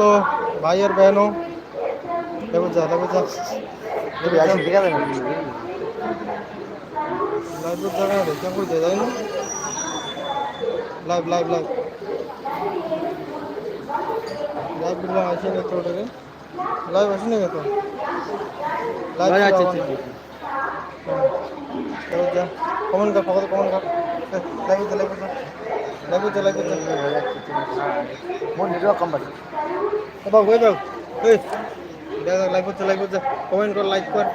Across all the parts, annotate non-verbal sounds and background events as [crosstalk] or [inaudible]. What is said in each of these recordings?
दोस्तों भाई और बहनों देखो जा देखो जा তুমি আইসি দেখা দেন লাইভ জায়গা রে কেমন করতে যাই না লাইভ লাইভ লাইভ লাইভ বিলা আসে না তো ওটাকে লাইভ আসে না তো লাইভ আচ্ছা আচ্ছা আচ্ছা দেখো যা কমেন্ট কর ফটো কমেন্ট কর লাইভ যা লাইভ লাইভ যা মোর নেটওয়ার্ক কম পাচ্ছে বাবু ওই বাবু এই লাইভ করতে লাইভ করতে কমেন্ট কর লাইক কর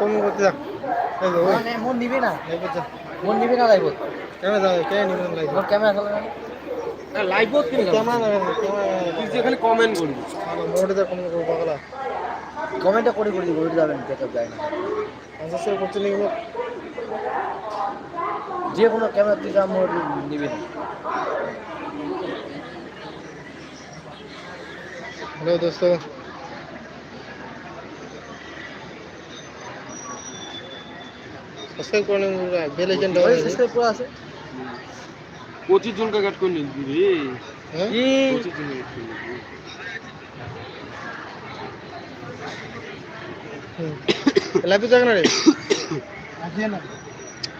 কমেন্ট করতে যা এই যে, ওই মানে মোর নিবি না লাইভ করতে মোর নিবি না লাইভ কেন যা কেন নিবেন লাইভ মোর ক্যামেরা চলে না? লাইভ বোধ ক্যামেরা তুই যে খালি কমেন্ট করবি মোটে যা কমেন্ট করব পাগলা। কমেন্টটা করে করে দিব ওইটা যাবেন চেকআপ যায় না। নিয়ে যে কোনো ক্যামেরা থেকে আমার নেবেন। হ্যালো দোস্ত। সাবস্ক্রাইব করে নিন বেল আইকনটা সাবস্ক্রাইব আছে। 25 জন কাট করে রে? হ্যাঁ? না [coughs] [coughs]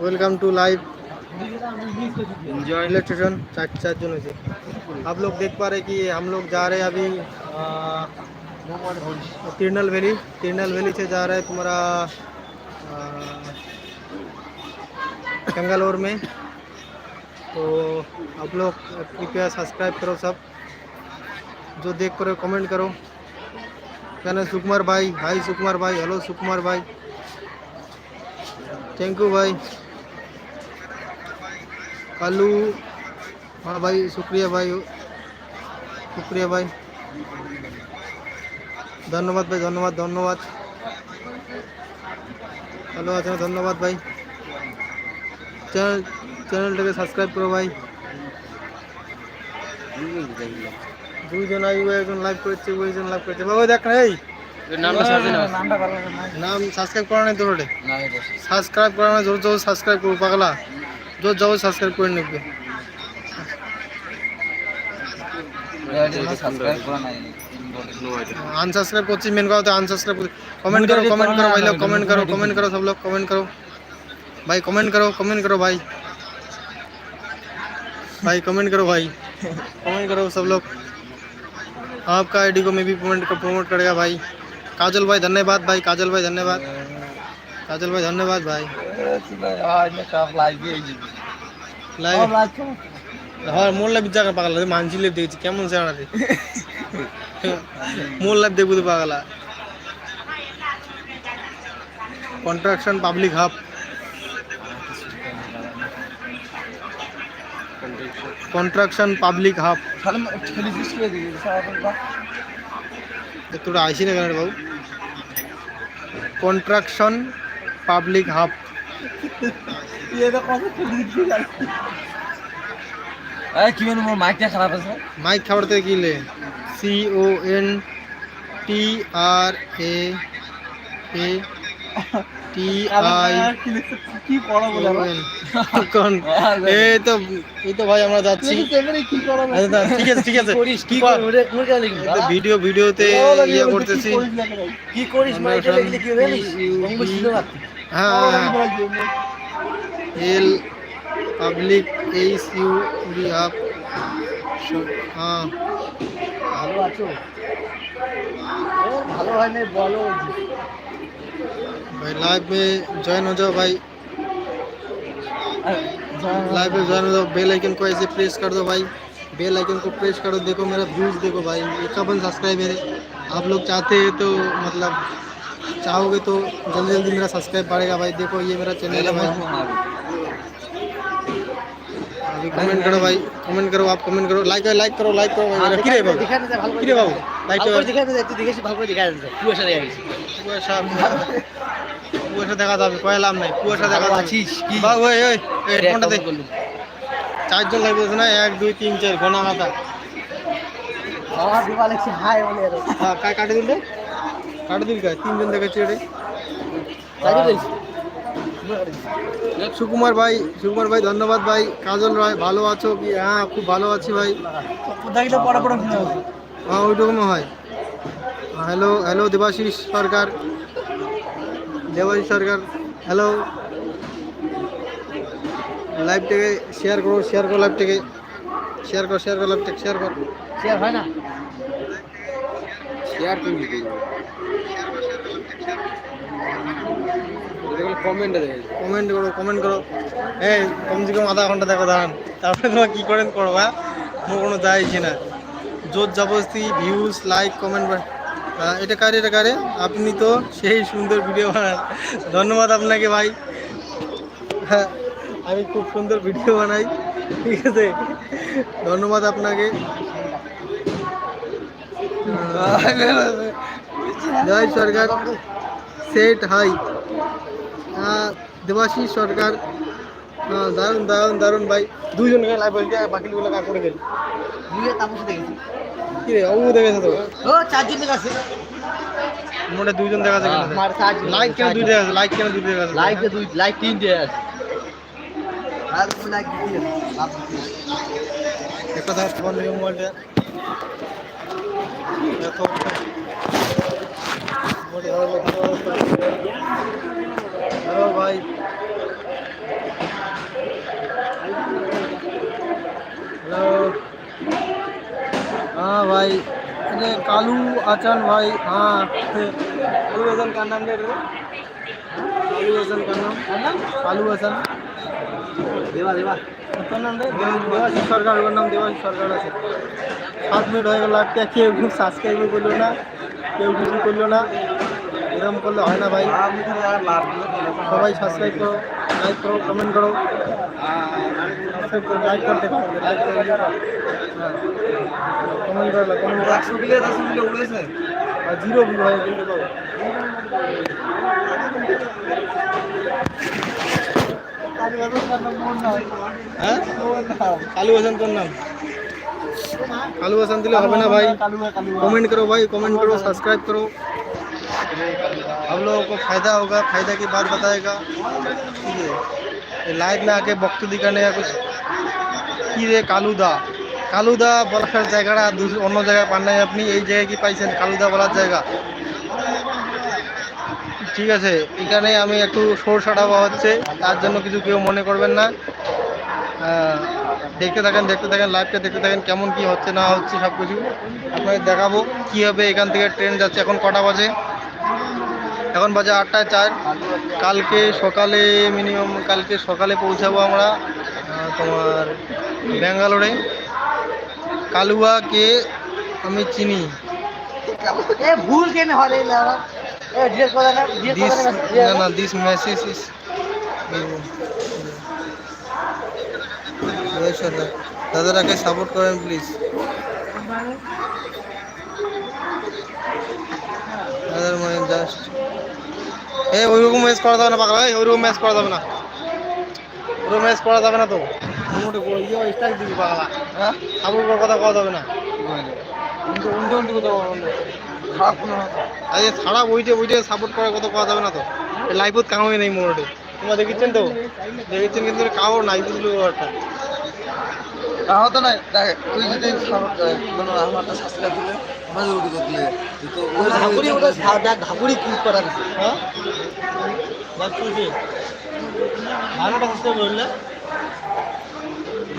welcome to live enjoy station चार चार जन से। आप लोग देख पा रहे कि हम लोग जा रहे हैं अभी तिरनल वैली तिरनल वैली से जा रहे हैं तुम्हारा कंगालोर में। तो आप लोग कृपया सब्सक्राइब करो सब। जो देख करो कमेंट करो। कहना सुकुमार भाई। हाय सुकुमार भाई। हेलो सुकुमार भाई। थैंक यू भाई। হ্যালো হ্যাঁ ভাই শুক্রিয়া ভাই শুক্রিয়া ভাই। ধন্যবাদ ভাই ধন্যবাদ ধন্যবাদ। ভালো আছেন ধন্যবাদ ভাই। চ্যানেলটাকে সাবস্ক্রাইব করো ভাই। দুইজন আইবে একজন লাইভ করছে একজন লাইভ করেছে। বাবা দেখ এই। নাম সাবস্ক্রাইব করা নাই তোর সাবস্ক্রাইব করা নাই জোর জোর সাবস্ক্রাইব করো পাগলা। জোর যাবো সাবস্ক্রাইব করে নিবে সাবস্ক্রাইব করা নাই अनसब्सक्राइब করছি মেন কথা अनसब्सक्राइब कमेंट करो कमेंट करो भाई लोग कमेंट करो कमेंट करो सब लोग कमेंट करो भाई कमेंट करो कमेंट करो भाई भाई कमेंट करो भाई कमेंट करो सब लोग आपका आईडी को मैं भी प्रमोट प्रमोट करेगा भाई काजल भाई धन्यवाद भाई काजल भाई धन्यवाद কাজল ভাই, ধন্যবাদ ভাই। হ্যাঁ মোর লাভ জায়গা পাগলা মানসি লেপ দেখেছি, কেমন জানা রে। মোর লাভ দেখব তো পাগলা। Construction public hub construction public hub তোরা আইসি না কেন বাবু? কন্ট্রাকশন পাবলিক [laughs] হাব কি। মানে মোর মাইকটা খারাপ আছে। মাইক খাবার থেকে কি লে? C O N T R A A T I কি পড়া বলে কোন? এই তো এই তো ভাই আমরা যাচ্ছি। কি আচ্ছা, দাঁড়া, ঠিক আছে ঠিক কি ভিডিও ভিডিওতে ইয়ে করতেছি। কি করিস মাইকে সব কি হবে জানিস ইউ- অঙ্গ ছিল না হ্যাঁ এল public H U be up हाँ ভালো আছো ও ভালো হয় না বলো भाई लाइव में ज्वाइन हो जाओ भाई लाइव में ज्वाइन हो जाओ बेल आइकन को ऐसे प्रेस कर दो भाई बेल आइकन को प्रेस करो देखो मेरा व्यूज देखो भाई इक्यावन सब्सक्राइबर है आप लोग चाहते हैं तो मतलब चाहोगे तो जल्दी जल्दी मेरा सब्सक्राइब बढ़ेगा भाई देखो ये मेरा चैनल है भाई अभी कमेंट करो भाई कमेंट करो आप कमेंट करो लाइक लाइक करो लाइक करो भाई मेरा किरे बाबू दिखा ना ভালো কিরে বাবু লাইটটা ভালো করে দেখে তুই দেখেছি ভালো করে দেখা যাচ্ছে কুয়াশা দেখা গেছে কুয়াশা কুয়াশা দেখা যাবে কয় লাভ নাই কুয়াশা দেখা ভালো যাবে আছিস কি বা ওই ওই এই দেখ, ফোনটা দে কেমন করলুম। চারজন লাগবে না এক দুই তিন চার ঘনা মাথা বাবা দিবা লাগছে হাই বলে এর হ্যাঁ কায় কাটে দিল রে কাটে দিল কায় তিনজন দেখাচ্ছি রে সুকুমার ভাই সুকুমার ভাই ধন্যবাদ ভাই। কাজল রায় ভালো আছো? কি? হ্যাঁ খুব ভালো আছি ভাই। হ্যাঁ ওইরকমও হয়। Hello hello Debashis Sarkar. Debashis Sarkar hello. লাইভটাকে শেয়ার করো শেয়ার করো লাইভটাকে শেয়ার কর শেয়ার কর লাইভটাকে শেয়ার কর। শেয়ার হয় না? শেয়ার তুমি কমেন্টে দেখে কমেন্ট করো কমেন্ট করো। এই কমসে কম আধা ঘণ্টা দেখো, দাঁড়ান। তারপরে তোমার কী করেন করো বা কোনো যাইছি না। জোর জবরদস্তি ভিউজ লাইক কমেন্ট এটা কারে এটা কারে? আপনি তো সেই সুন্দর ভিডিও বানান। ধন্যবাদ আপনাকে ভাই। হ্যাঁ আমি খুব সুন্দর ভিডিও বানাই। ঠিক আছে? ধন্যবাদ আপনাকে। জয় সরকার। Set, hi. হ্যাঁ দেবাশিস সরকার দারুণ দারুণ দারুণ ভাই। দুজন গায়ে লাইভ বলতে বাকিগুলো কাজ করে গেল দুইয়ে তাপস দেখেছি কি রে ও দেখেছে তো? ও চারজন দেখা আছে। মোটে দুইজন দেখা যাবে আমার চারজন। লাইক কেন দুই দেখা লাইক কেন দুই দেখা লাইক দুই লাইক তিন দিয়ে আছে। আর কোন লাইক দিয়ে একটা দাস ফোন নিয়ে মোবাইলটা এত মোটে হ্যালো ভাই। হ্যালো। হ্যাঁ ভাই এটা কালু আচান ভাই হ্যাঁ। কালু হাসান কার নাম রে? কালু হাসান কার নাম? কালু হাসান দেবা দেবা। তোর নাম রে? দেবাশিস সরকার ওর নাম দেবাশিস সরকার আছে। সাত মিনিট হয়ে গেল একটা কেউ সাবস্ক্রাইবও করল না কেউ কিছু করল না। এরম করলে হয় না ভাই। সবাই সাবস্ক্রাইব করো লাইক করো কমেন্ট করো। সাবস্ক্রাইব করো লাইক করো কমেন্ট করো কমেন্ট করো। জিরো বিল হয় হ্যাঁ? তোর নাম? কালু দিলে হবে না ভাই। কমেন্ট করো ভাই কমেন্ট করো সাবস্ক্রাইব করো। हम लोगों को फायदा होगा फायदा की बात बताएगा ठीक है लाइव में आके वक्त दिखाने का कुछ কি রে কালুদা কালুদা বলার জায়গাটা দূর- অন্য জায়গায় পান নাই আপনি এই জায়গায় কি পাইছেন কালুদা বলার জায়গা ঠিক আছে এখানে আমি একটু সোর সাটাবা হচ্ছে তার জন্য কিছু কেউ মনে করবেন না আহ, দেখতে থাকেন দেখতে থাকেন লাইভটা দেখতে থাকেন কেমন কি হচ্ছে না হচ্ছে সব কিছু আপনাকে দেখাবো কী হবে এখান থেকে ট্রেন যাচ্ছে এখন কটা বাজে এখন বাজে আটটায় চার। কালকে সকালে মিনিমাম কালকে সকালে পৌঁছাবো আমরা তোমার ব্যাঙ্গালোরে। কালুয়াকে আমি চিনি। ভুল কেন না না না না। দিস মেসেজ ইস দাদারাকে সাপোর্ট করেন প্লিজ দাদার মানে জাস্ট এই ওইরকম ম্যাচ করা যাবে না পাগলা। এই ওইরকম ম্যাচ করা যাবে না। ওরকম ম্যাচ করা যাবে না তো। মোটে ইয়ে স্ট্রাইক দিবি পাগলা। হ্যাঁ? করার কথা কওয়া যাবে না। উল্টো উল্টো উল্টো কথা যাবে না। আরে ছাড়া বইটে বইটে সাপোর্ট করার কথা কওয়া যাবে না তো। লাইফত কামই নেই মোটে তোমরা দেখেছেন তো? দেখেছেন কিন্তু কাও নাই বুঝলো একটা তাও তো নাই? দেখ তুই যদি কোনো আমারটা সাবস্ক্রাইব দিলে আমাদের উঠে দিলে তো ধাকুরি ওটা ধাকুরি কি করা দিছে হ্যাঁ? সাবস্ক্রাইব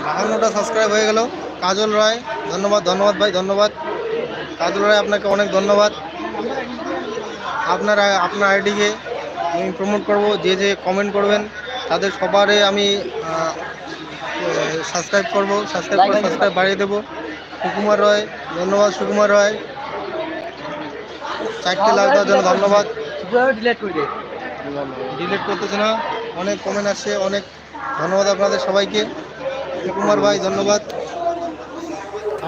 বাহান্নটা সাবস্ক্রাইব হয়ে গেল। কাজল রায় ধন্যবাদ ধন্যবাদ ভাই ধন্যবাদ। কাজল রায় আপনাকে অনেক ধন্যবাদ। আপনার আপনার আইডিকে আমি প্রমোট করব যে যে কমেন্ট করবেন তাদের সবারে আমি সাবস্ক্রাইব করব সাবস্ক্রাইব করে সাবস্ক্রাইব বাড়িয়ে দেবো। সুকুমার রায় ধন্যবাদ সুকুমার রায়। চারটে লাখ দেওয়ার জন্য ধন্যবাদ। ডিলিট করে দে। ডিলিট করতেছে না। অনেক কমেন্ট আসছে, অনেক ধন্যবাদ আপনাদের সবাইকে। সুকুমার ভাই, ধন্যবাদ।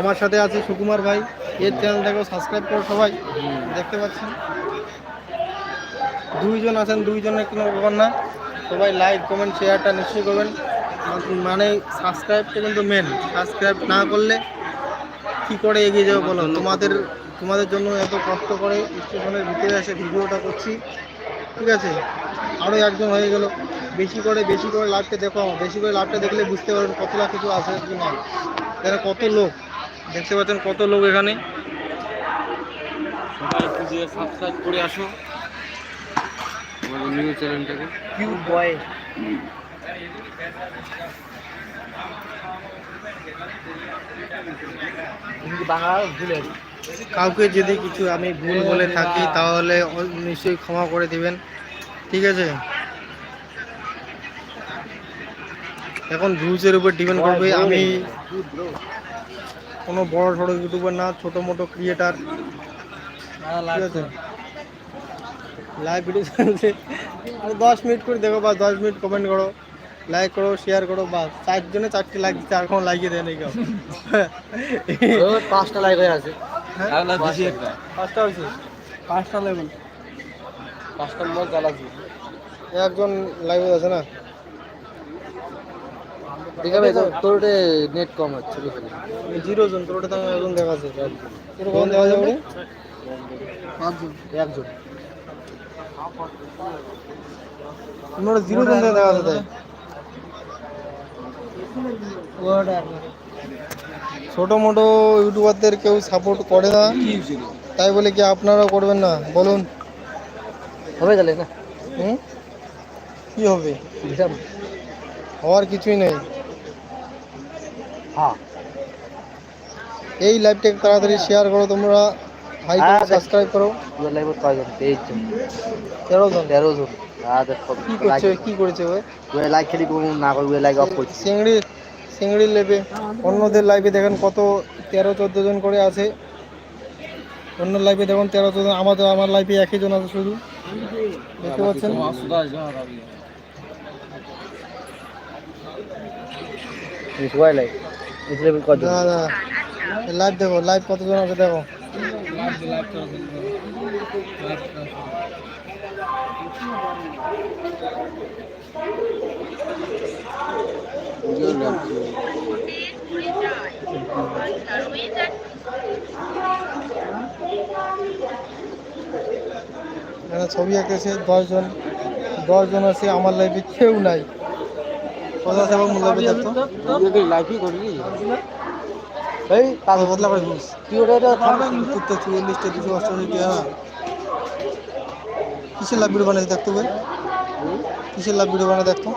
আমার সাথে আছে সুকুমার ভাই। এর চ্যানেলটাকেও সাবস্ক্রাইব করো সবাই। দেখতে পাচ্ছেন? দুইজন আছেন, দুইজনের কোনো ব্যাপার না। সবাই লাইক কমেন্ট শেয়ারটা নিশ্চয়ই করবেন। মানে সাবস্ক্রাইবটা কিন্তু মেন সাবস্ক্রাইব না করলে কি করে এগিয়ে যাবে বলো? তোমাদের তোমাদের জন্য এত কষ্ট করে স্টেশনের ভিতরে এসে ভিডিওটা করছি। ঠিক আছে? আরও একজন হয়ে গেল। বেশি করে বেশি করে লাভটা দেখো আমার। বেশি করে লাভটা দেখলে বুঝতে পারবেন কতটা কিছু আছে কি না এখানে কত লোক? দেখতে পাচ্ছেন কত লোক এখানে? সবাই একটু দিয়ে সাবস্ক্রাইব করে আসো। আমাদের নিউজ চ্যানেলটাকে কিউট বয় বাংলা ভুলে কাউকে যদি কিছু আমি ভুল বলে থাকি তাহলে নিশ্চয়ই ক্ষমা করে দিবেন। ঠিক আছে? এখন ভিউজের উপর ডিপেন্ড করবে। আমি কোনো বড় সড়ো ইউটিউবার না ছোটো মোটো ক্রিয়েটার ঠিক আছে? লাইভ ভিডিও চলছে। আর দশ মিনিট করে দেখো বা দশ মিনিট কমেন্ট করো। লাইক করো শেয়ার করো বা চারজনে চারটে লাইক দিচ্ছে আর কোনো লাগিয়ে দেয় না কেউ। পাঁচটা লাইক হয়ে আছে। হ্যাঁ? পাঁচটা হয়েছে পাঁচটা লেভেল পাঁচটার মধ্যে চালাচ্ছি একজন লাইভে আছে না? ঠিক আছে তোর নেট কম হচ্ছে জিরো জন তোর তো একজন দেখা আছে তোর কখন দেখা যাবে? পাঁচজন। একজন। তোমার জিরো জন দেখা আছে তাই ছোট মোটো ইউটিউবারদের কেউ সাপোর্ট করে না। তাই বলে কি আপনারাও করবেন না? বলুন। হবে গেলে না? হুম? কি হবে? হওয়ার কিছুই নেই। হ্যাঁ। এই লাইভটাকে তাড়াতাড়ি শেয়ার করো তোমরা। হাই হ্যাঁ, সাবস্ক্রাইব করো লাইভ কয়জন তেইশ জন। তেরো জন? তেরো জন। দেখো কি করছে? কি করেছে ওই লাইক খেলি না করবে লাইক অফ করছে। চিংড়ি চিংড়ি লেবে। অন্যদের লাইভে দেখেন কত তেরো চোদ্দ জন করে আছে। অন্য লাইভে দেখুন তেরো চোদ্দ আমাদের আমার লাইভে একই জন আছে শুধু। দেখতে পাচ্ছেন? লাইভ দেখো লাইভ কতজন আছে দেখো? ছবি আঁকেছে দশজন দশজন আছে, আমার লাইফে কেউ নাই। কথা লাইফে করবি এই তাহলে বদলা করে অষ্টআশি টাকা কিসের লাভ ভিডিও বানাই দেখতো ভাই? কিসের লাভ ভিডিও বানায় দেখতো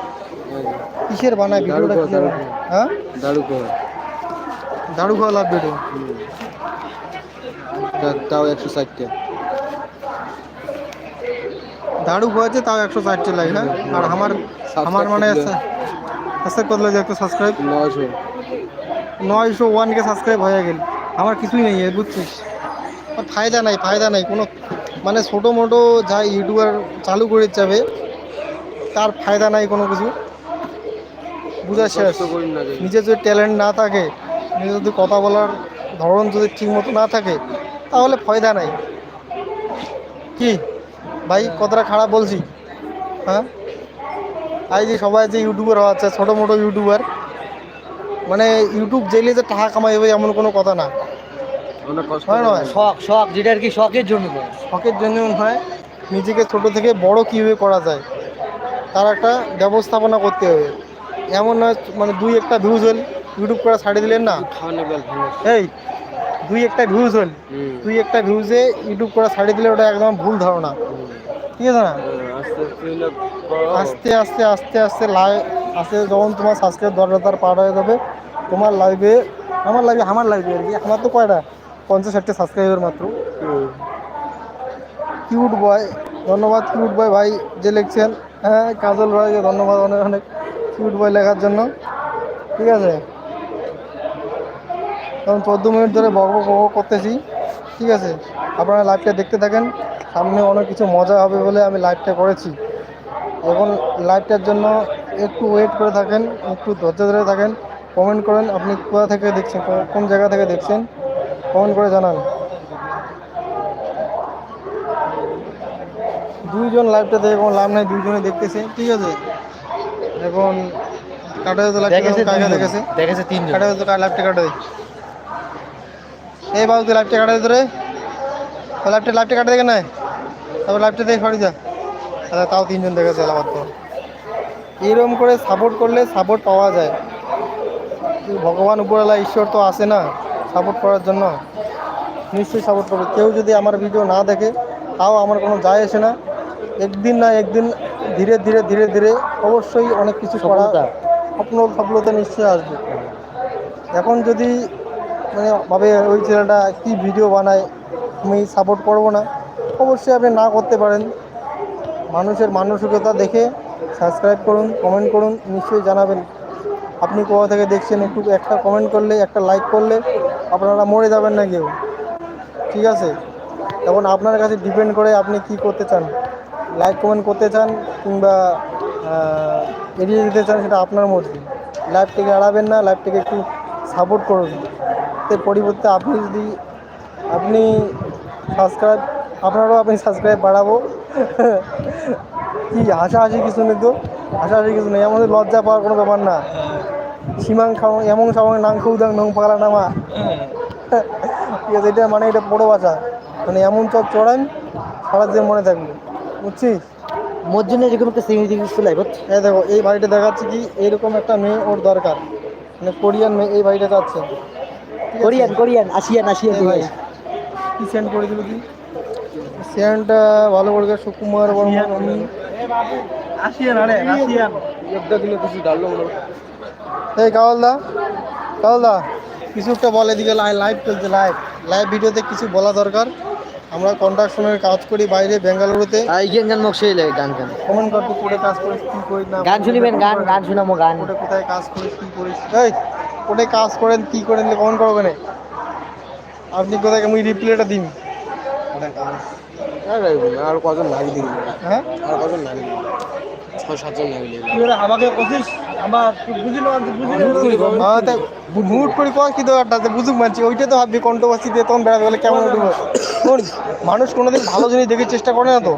কিসের বানায় ভিডিওটা কিসের? হ্যাঁ? দারু কর ঝাড়ু খাওয়া লাভ ভিডিও তাও একশো ষাটটা। ঝাড়ু খাওয়াচ্ছে তাও একশো ষাটটি লাইক হ্যাঁ? আর আমার আমার মানে সাবস্ক্রাইব করলে যে একটা সাবস্ক্রাইব নশো নয়শো ওয়ানকে সাবস্ক্রাইব হয়ে গেল। আমার কিছুই নেই বুঝছিস? আর ফায়দা নাই ফায়দা নাই। কোনো মানে ছোটো মোটো যা ইউটিউবার চালু করে যাবে তার ফায়দা নাই কোনো কিছু। বুঝা শেষ। নিজের যদি ট্যালেন্ট না থাকে নিজের যদি কথা বলার ধরন যদি ঠিক মতো না থাকে তাহলে ফায়দা নাই। কি? ভাই কতটা খারাপ বলছি? হ্যাঁ? এই যে সবাই যে ইউটিউবার হচ্ছে ছোটো মোটো ইউটিউবার মানে ইউটিউব জেলে যে টাকা কামাইবে এমন কোনো কথা না। হয় শখ শখ যেটা আর কি শখের জন্য শখের জন্য হয় নিজেকে ছোট থেকে বড় কীভাবে করা যায় তার একটা ব্যবস্থাপনা করতে হবে। এমন নয় মানে দুই একটা ভিউজ হল। ইউটিউব করে ছাড়ে দিলেন না? এই দুই একটা ভিউজ হল। দুই একটা ভিউজে ইউটিউব করে ছাড়ে দিলে ওটা একদম ভুল ধারণা। ঠিক আছে না? আস্তে আস্তে আস্তে আস্তে লাইভ আস্তে যখন তোমার সাবস্ক্রাইব দশ হাজার পার হয়ে যাবে। তোমার লাইভে আমার লাইভে আমার লাইভে আর কি। আমার তো কয়টা? পঞ্চাশ ষাটটা সাবস্ক্রাইবার মাত্র। কিউট বয় ধন্যবাদ কিউট বয় ভাই যে লিখছেন। হ্যাঁ কাজল ভাইকে ধন্যবাদ অনেক অনেক। কিউট বয় লেখার জন্য। ঠিক আছে? এখন চোদ্দ মিনিট ধরে বক বক করতেছি। ঠিক আছে? আপনারা লাইভটা দেখতে থাকেন। সামনে অনেক কিছু মজা হবে বলে আমি লাইভটা করেছি। এখন লাইভটার জন্য একটু ওয়েট করে থাকেন, একটু ধৈর্য ধরে থাকেন। কমেন্ট করেন, আপনি কোথা থেকে দেখছেন, কোন জায়গা থেকে দেখছেন? কমেন্ট করে জানান। দুইজন লাইভটা দেখে কোনো লাভ নাই দুইজনে দেখতেছে। ঠিক আছে? এখন কাটা তো লাইভটা কাকা দেখেছে। দেখেছে তিনজন। কাটা তো লাইভটা কাটা দে। এই বাবু তুই লাইভটা কাটা দে রে তো লাইভটা লাইভটা কাটা দেখে নাই তারপর লাইভটা দেখে সরি যা। তাহলে তাও তিনজন দেখেছে আলাদা তো। এরকম করে সাপোর্ট করলে সাপোর্ট পাওয়া যায়। ভগবান উপরওয়ালা ঈশ্বর তো আসে না সাপোর্ট করার জন্য। নিশ্চয়ই সাপোর্ট করবে। কেউ যদি আমার ভিডিও না দেখে তাও আমার কোনো যায় আসে না। একদিন না একদিন ধীরে ধীরে ধীরে ধীরে অবশ্যই অনেক কিছু করা। স্বপ্ন সফলতা নিশ্চয়ই আসবে। এখন যদি মানে ভাবে ওই ছেলেটা কি ভিডিও বানায় আমি সাপোর্ট করব না অবশ্যই আপনি না করতে পারেন। মানুষের মানসিকতা দেখে সাবস্ক্রাইব করুন কমেন্ট করুন নিশ্চয়ই জানাবেন। আপনি কোথা থেকে দেখছেন একটু একটা কমেন্ট করলে একটা লাইক করলে আপনারা মরে যাবেন না কেউ। ঠিক আছে? এখন আপনার কাছে ডিপেন্ড করে আপনি কি করতে চান? লাইক কমেন্ট করতে চান কিংবা এড়িয়ে দিতে চান, সেটা আপনার মর্জি। লাইভটিকে এড়াবেন না লাইভটিকে একটু সাপোর্ট করুন। এর পরিবর্তে আপনি যদি, আপনি সাবস্ক্রাইব আপনারও আপনি সাবস্ক্রাইব বাড়াবো। কি হাসাহাসি কিছু নেই তো? হাসাহাসি কিছু নেই। আমাদের লজ্জা পাওয়ার কোনো ব্যাপার না। সীমাং খাও এমন সামনে নাং খুদাং নং পাগলা নামা। ঠিক আছে, এটা মানে এটা বড়ো ভাষা। মানে এমন চক চড়ান সারা যে মনে থাকবে। বুঝছিস মোর জন্য এরকম একটা এই দেখো এই বাড়িটা দেখাচ্ছে কি? এরকম একটা মেয়ে ওর দরকার। মানে কোরিয়ান মেয়ে এই বাড়িটা কোরিয়ান কোরিয়ান আসিয়ান আসিয়ান এই ভাই কি সেন্ড করে দিল ভালো করে সুকুমার বর্মন আমি আসিয়ান আরে আসিয়ান। একটা দিলে কিছু। এই কিছু একটা বলে এদিকে লাইভ চলছে লাইভ লাইভ ভিডিওতে কিছু বলা দরকার। আমরা কন্ট্রাকশনের কাজ করি বাইরে বেঙ্গালুরুতে। আইগেন গান মক সেই গান গান। কমেন্ট কর তুই কোটে কাজ করিস কি করিস না গান শুনিবেন গান গান শুনামো গান। কোটে কোথায় কাজ করিস কি করিস? এই কোটে কাজ করেন কি করেন কমেন্ট করো কেন আপনি কোথায় আমি রিপ্লাইটা দিন। আর কজন নাগি দিবি হ্যাঁ? আর কজন দিবি ছয় সাতজন নাগি দিবি তুই ওরা আমাকে কছিস আমার বুঝি না বুঝি না মুট করে কয় কি দরকারটা যে বুঝুক মানছি। ওইটা তো ভাববি দিয়ে তখন বেড়াতে গেলে কেমন উঠবো মানুষ কোনোদিন ভালো জিনিস দেখার চেষ্টা করে না তো।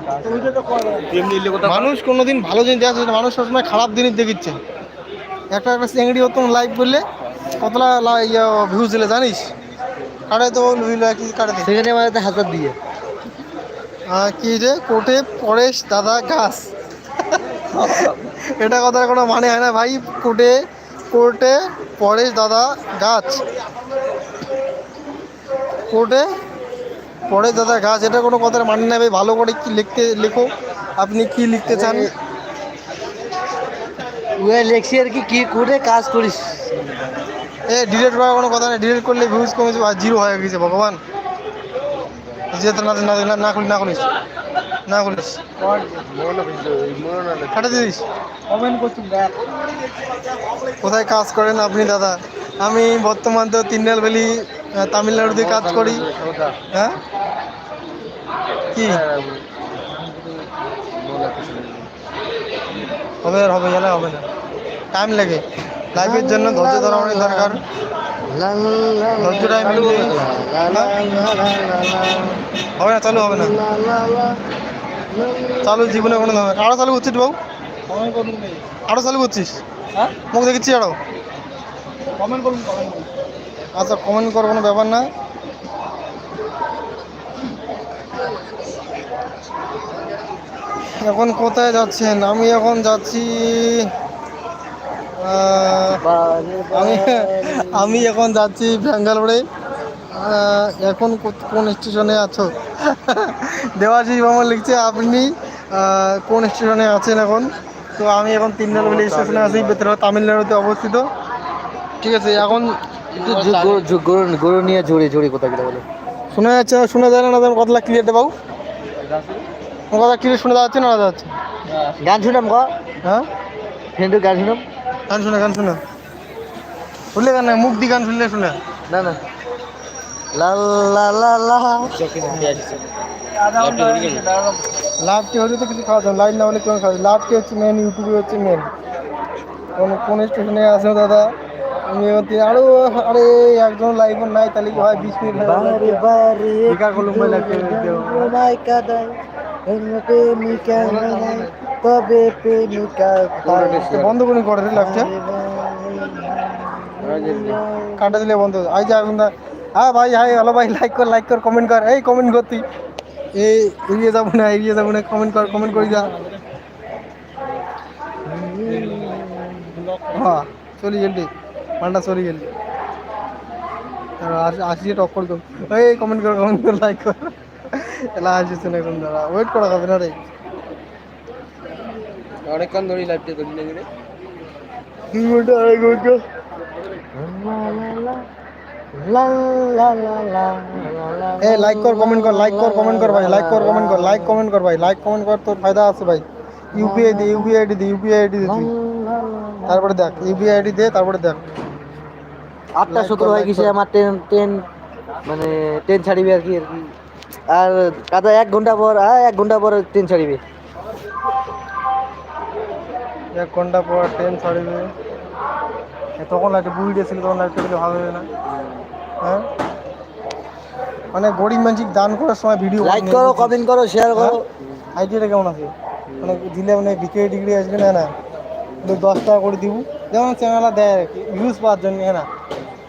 এমনি ইলে কথা মানুষ কোনোদিন ভালো জিনিস দেখার চেষ্টা মানুষ সবসময় খারাপ জিনিস দেখিচ্ছে। একটা একটা চেংড়ি হতো লাইভ করলে কতলা ভিউজ দিলে জানিস? কাটে তো কি কাটে সেখানে আমার হাজার দিয়ে। আহ, কি যে কোর্টে পরেশ দাদা গাছ। এটা কথার কোনো মানে হয় না ভাই কোর্টে কোর্টে পরেশ দাদা গাছ। কোর্টে পরেশ দাদা গাছ এটা কোনো কথার মানে না ভাই ভালো করে কি লিখতে লেখো। আপনি কি লিখতে চান? ওই লেখছি আর কি কি করে কাজ করিস? এ ডিলিট করার কোনো কথা নেই ডিলিট করলে ভিউজ কমেছে আর জিরো হয়ে গেছে ভগবান। যেতে না না না না করিস না করিস। না করিস দিস। কোথায় কাজ করেন আপনি দাদা? আমি বর্তমান তো আহ, তামিলনাড়ুতে কাজ করি। হ্যাঁ? কি? হবে আর হবে গেলে হবে না। টাইম লাগে। লাইফের জন্য ধৈর্য ধরা অনেক দরকার। ধৈর্যটাই মেন জিনিস। হবে না চালু হবে না। চালু জীবনে কোনো হবে না। আরও চালু করছিস বাবু আরও চালু করছিস মুখ দেখেছি আরও। কমেন্ট করুন আচ্ছা কমেন্ট করার কোনো ব্যাপার না। এখন কোথায় যাচ্ছেন? আমি এখন যাচ্ছি আমি আমি এখন যাচ্ছি ব্যাঙ্গালোরে। এখন কোন স্টেশনে আছো? দেবাশিস মামা লিখছে আপনি কোন স্টেশনে আছেন এখন? তো আমি এখন তিনডালবেলি স্টেশনে আছি বেতরা তামিলনাড়ুতে অবস্থিত। ঠিক আছে এখন গরু- জো- গরু গরু নিয়ে জোরে জোরে কথা গেলে বলে। শোনা যাচ্ছে না শোনা যায় না না কতলা ক্লিয়ার দেবাও কথা ক্লিয়ার শোনা যাচ্ছে না যাচ্ছে? গান শুনাম ক হ্যাঁ? ফ্রেন্ডের গান শুনাম গান শোনা গান শোনা। শুনলে গান না মুখ দি গান শুনলে শোনা। না না। লাভটি হলে তো কিছু খাওয়া যাবে লাইট না হলে খাওয়া লাভটি হচ্ছে মেন ইউটিউবে হচ্ছে মেন কোন কোন স্টেশনে আছে দাদা আরও আরে একজন লাইভ নাই তাহলে কি হয় বিশ মিনিট বারে বারে কলম্বাই লাগতে নাই কাদাই প্রেমিকা নাই তবে প্রেমিকা বন্ধ করে করে লাগছে কাটা দিলে বন্ধ আই যা এখন হ্যাঁ ভাই হাই হ্যালো ভাই লাইক কর লাইক কর কমেন্ট কর। এই কমেন্ট কর তুই। এই এড়িয়ে যাব না এড়িয়ে যাব না কমেন্ট কর কমেন্ট করে যা। হ্যাঁ চলি জলদি। পান্ডা চলি জলদি। আসিয়ে টক্কর কর এই কমেন্ট কর কমেন্ট কর লাইক কর। এলা আসিস না এখন দাঁড়া। ওয়েট করা হবে না রে। অনেকক্ষণ ধরে লাইভটা করি না গেলে দুই ঘণ্টা আড়াই ঘণ্টা এ লাইক কর কমেন্ট কর লাইক কর কমেন্ট কর ভাই লাইক কর কমেন্ট কর লাইক কমেন্ট কর ভাই লাইক কমেন্ট কর তোর ফায়দা আছে ভাই। ইউপিআই দে ইউপিআই আইডি দে ইউপিআই আইডি দে তুই। তারপরে দেখ ইউপিআই আইডি দে তারপরে দেখ। আটটা সতেরো হয়ে গেছে। আমার ট্রেন ট্রেন মানে ট্রেন ছাড়িবে আর কি আর কি। আর কাদা এক ঘণ্টা পর আর এক ঘণ্টা পর ট্রেন ছাড়িবে। এক ঘণ্টা পর ট্রেন ছাড়বে। তখন একটা বুড়িটা ছিল তখন লাইটটা দিলে ভালো হবে না। হ্যাঁ? মানে গরিব মানুষ দান করার সময় ভিডিও লাইক করো কমেন্ট করো শেয়ার করো। আইডিয়াটা কেমন আছে? মানে দিলে মানে বিক্রি টিক্রি আসবে না না? দশ টাকা করে দিব। যেমন চ্যানেলটা দেয় আর কি ভিউজ পাওয়ার জন্য হ্যাঁ না?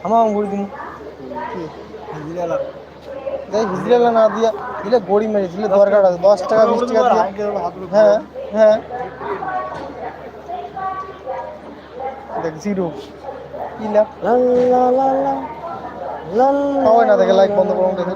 আমার করে দিব। দেখ ভিজিলা না দিয়া দিলে গরিব মেরে দিলে দরকার আছে। দশ টাকা বিশ টাকা হ্যাঁ হ্যাঁ। দেখ জিরো কি লাভ লা লা লা লা লা। না দেখে লাইক বন্ধ করুন দেখে